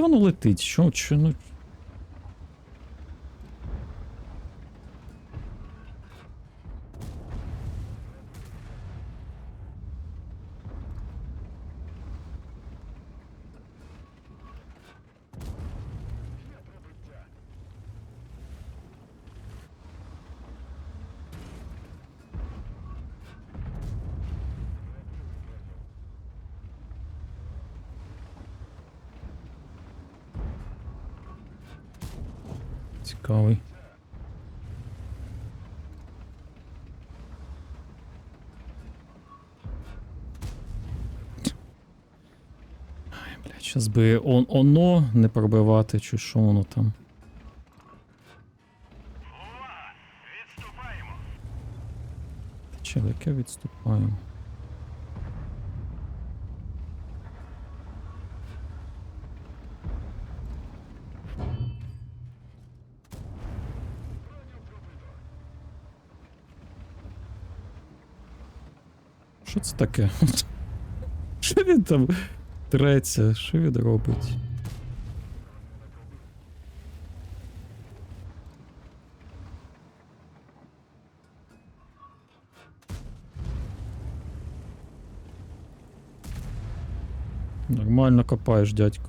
воно летить? Що, що, ну... щас би он, оно не пробивати, чи що воно там. Та Чел, яке відступаємо? Що це таке? Що він там треться? Що він робить? Нормально копаєш, дядько.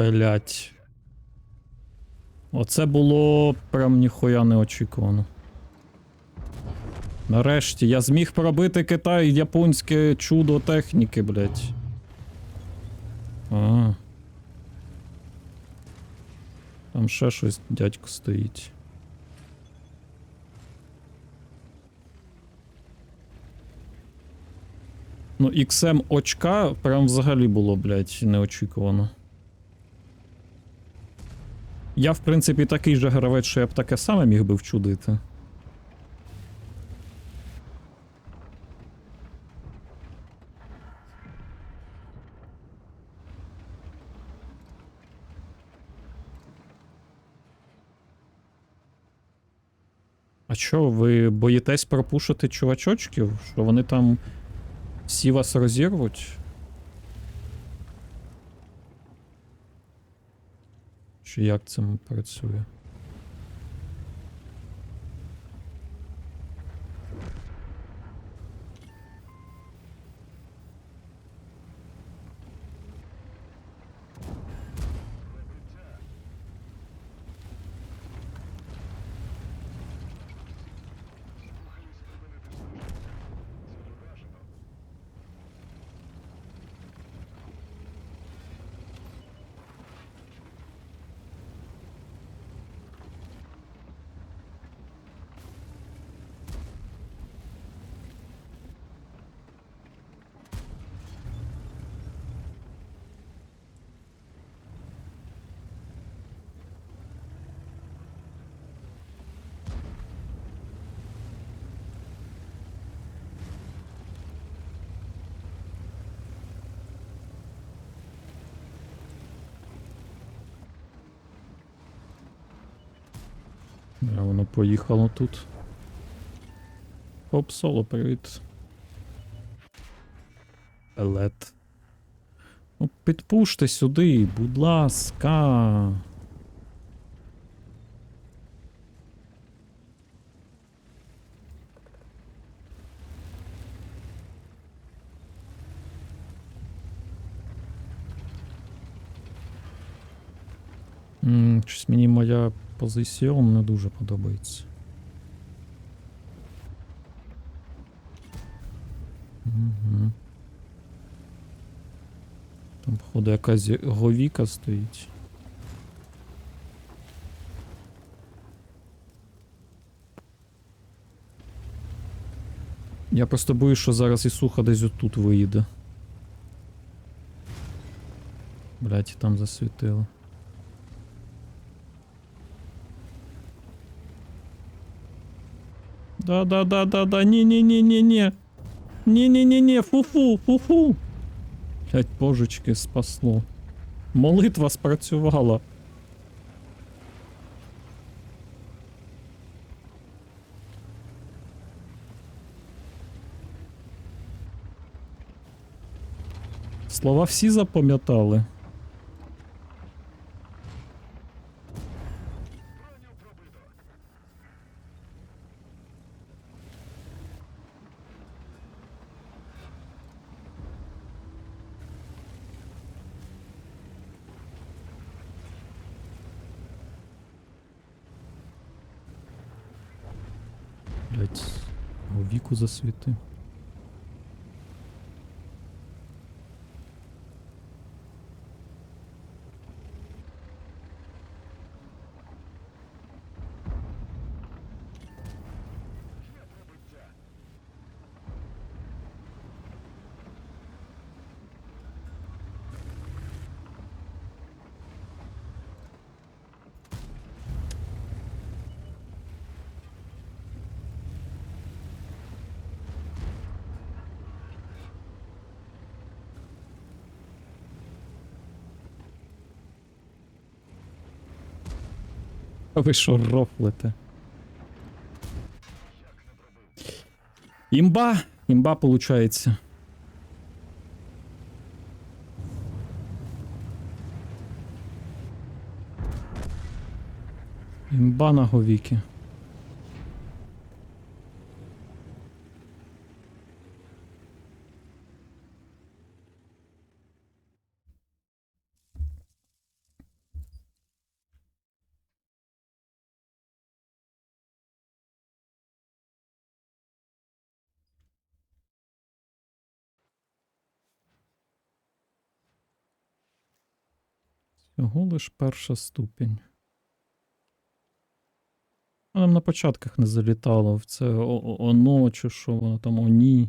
Блять. Оце було прям ніхуя неочікувано. Нарешті я зміг пробити Китай японське чудо техніки, блять. А. Там ще щось дядько стоїть. Ну, XM очка прям взагалі було, блять, неочікувано. Я, в принципі, такий же гравець, що я б таке саме міг би вчудити. А що, ви боїтесь пропушити чувачочків? Що вони там всі вас розірвуть? Чи як це працює? А воно поїхало тут. Хоп, соло, привіт. Елет. Ну, підпуште сюди, будь ласка. М, Щось мені моя позиція не дуже подобається. Угу. Там, походу, якась говіка стоїть. Я просто боюсь, що зараз і суха десь отут виїде. Блять, там засвітило. Да, да, да, да, да, не, не, не, не, не. Не, не, не, не, фу-фу, фу-фу. Блять, божечки, спасло. Молитва спрацювала. Слова всі запам'ятали. Блять, віку засвіти. Ви що рофлите? Імба! Імба получається. Імба на говіки. Всього лиш перша ступінь. Нам на початках не залітало в це о- о- оно чи що воно там оні.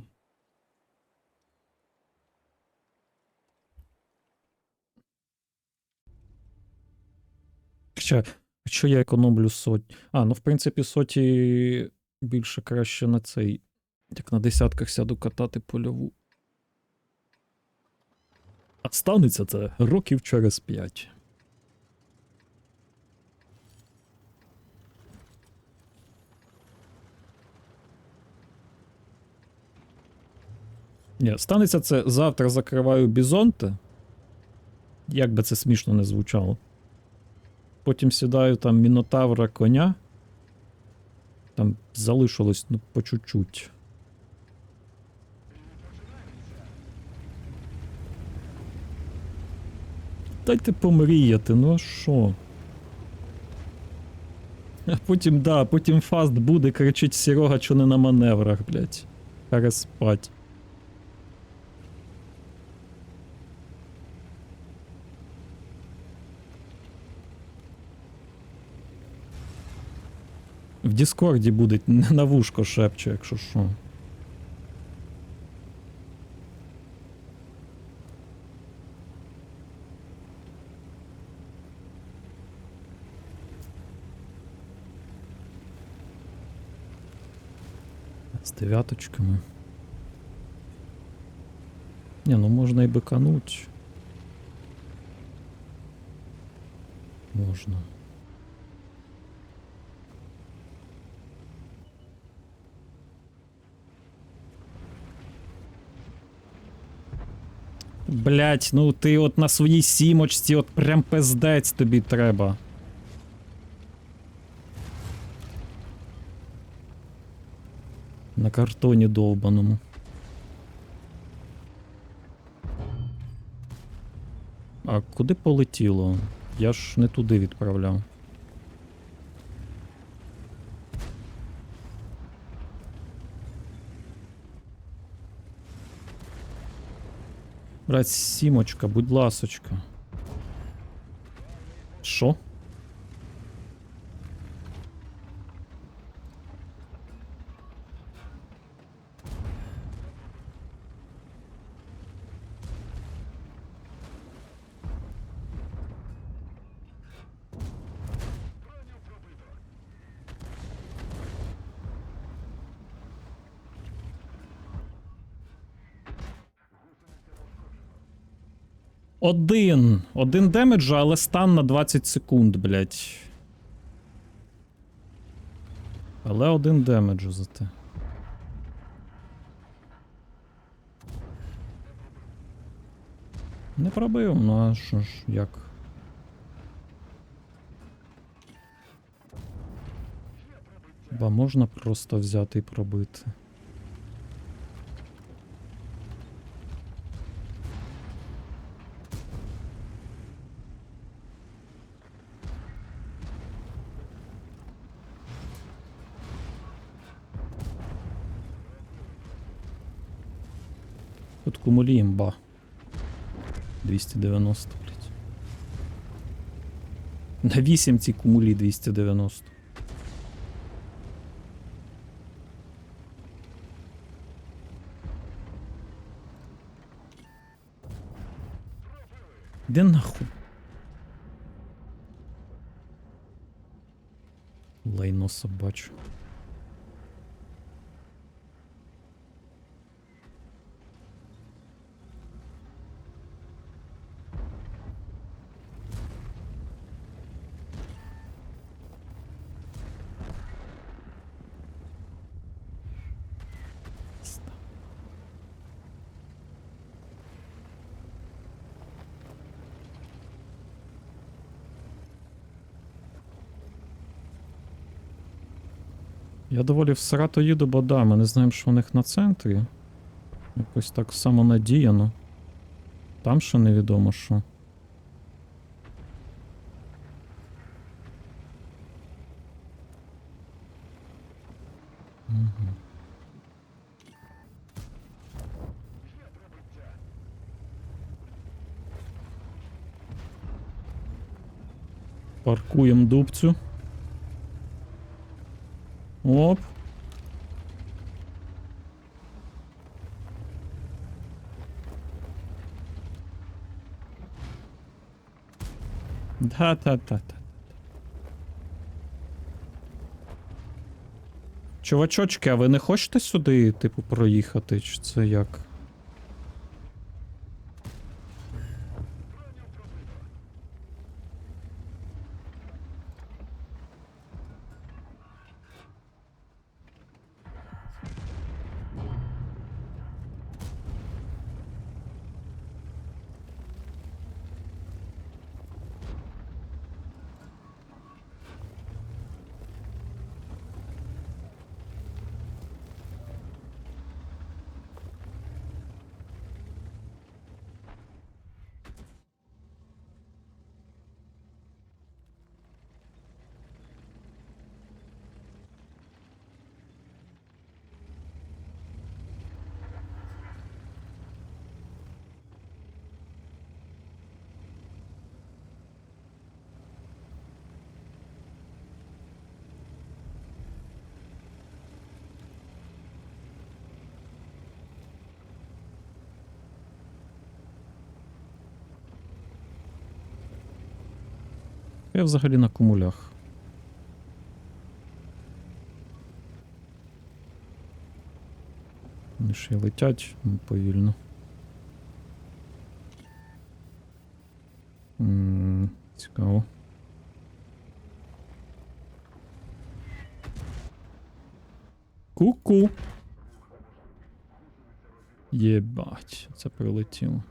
Хоча, що я економлю сотні. А, ну в принципі, соті більше краще на цей. Як на десятках сяду катати польову. А станеться це років через п'ять. Ні, станеться це завтра закриваю бізонти. Як би це смішно не звучало. Потім сідаю там мінотавра коня. Там залишилось ну, по чуть-чуть. Дайте помріяти, ну а що? А потім, да, потім фаст буде, кричить Серега, що не на маневрах, блять. Переспать. В Діскорді буде на вушко шепче, якщо що. З дев'яточками. Не, ну можна і бикануть. Можна. Блять, ну ти от на своїй сімочці, от прям пиздець тобі треба. На картоні довбаному. А куди полетіло? Я ж не туди відправляв. Брать, сімочка, будь ласочка. Що? Один. Один демеджа, але стан на 20 секунд, блять. Але один демеджу зате. Не пробив, ну а що ж, як? Ба можна просто взяти і пробити. Тут кумулі імба. 290, блядь. На 8 ці кумулі 290. Де нахуй? Лайно собачу. Я доволі всрато їду, бо да, ми не знаємо, що у них на центрі. Якось так самонадіяно. Там ще невідомо що. Мгм. Паркуємо дубцю. Оп. Да-да-да-да. Чувачочки, а ви не хочете сюди, типу, проїхати? Чи це як? Я взагалі на кумулях. Вони ще летять м, повільно. М, Цікаво. Ку-ку. Єбать, це прилетіло.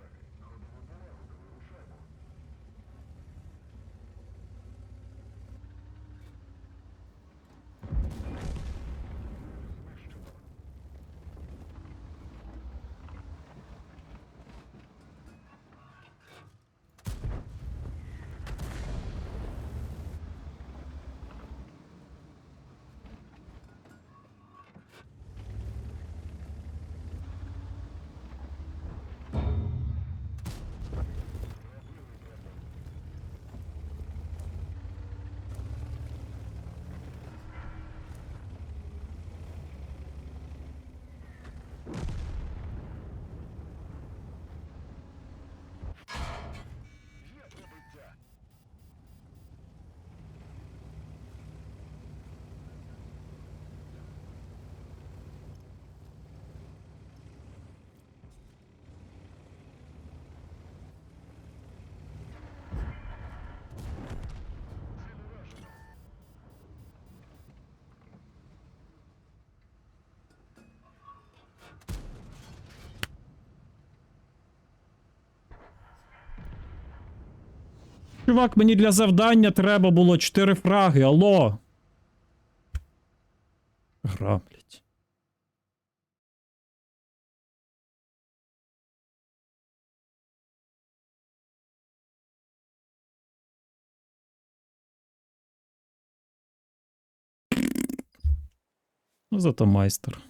Чувак, мені для завдання треба було 4 фраги, алло. Гра, блядь. Ну, зато майстер.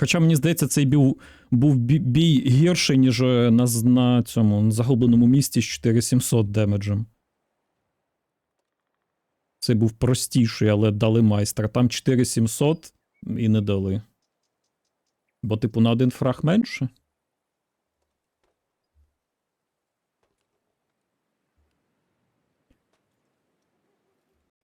Хоча мені здається, цей був, був бій гірший, ніж е, на, на цьому загубленому місті з 4700 демеджем. Це був простіший, але дали майстра. Там 4700 і не дали. Бо, типу, на один фраг менше.